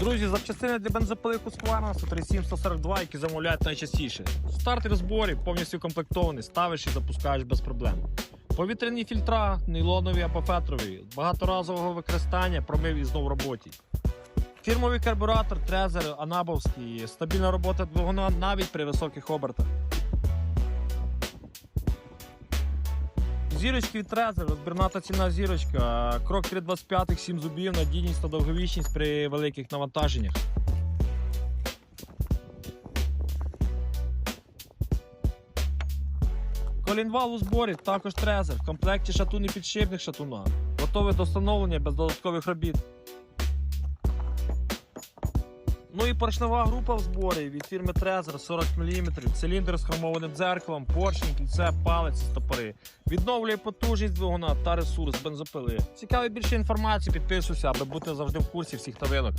Друзі, запчастини для бензопили Husqvarna 137-142, які замовляють найчастіше. Старт розборі повністю комплектований, ставиш і запускаєш без проблем. Повітряні фільтра, нейлонові або фетрові, багаторазового використання, промив і знов в роботі. Фірмовий карбюратор, трезер, анабовський, стабільна робота двигуна навіть при високих обертах. Зірочки від Трезер, розбірната ціна зірочка, крок 325, 7 зубів, надійність та довговічність при великих навантаженнях. Колінвал у зборі, також трезер, в комплекті шатун і підшипник шатуна. Готове до встановлення без додаткових робіт. Ну і поршнева група в зборі від фірми Трезер 40 мм, циліндр з хромованим дзеркалом, поршень, кільце, палець стопори. Відновлює потужність двигуна та ресурс бензопили. Цікаві більше інформації, підписуйся, аби бути завжди в курсі всіх новинок.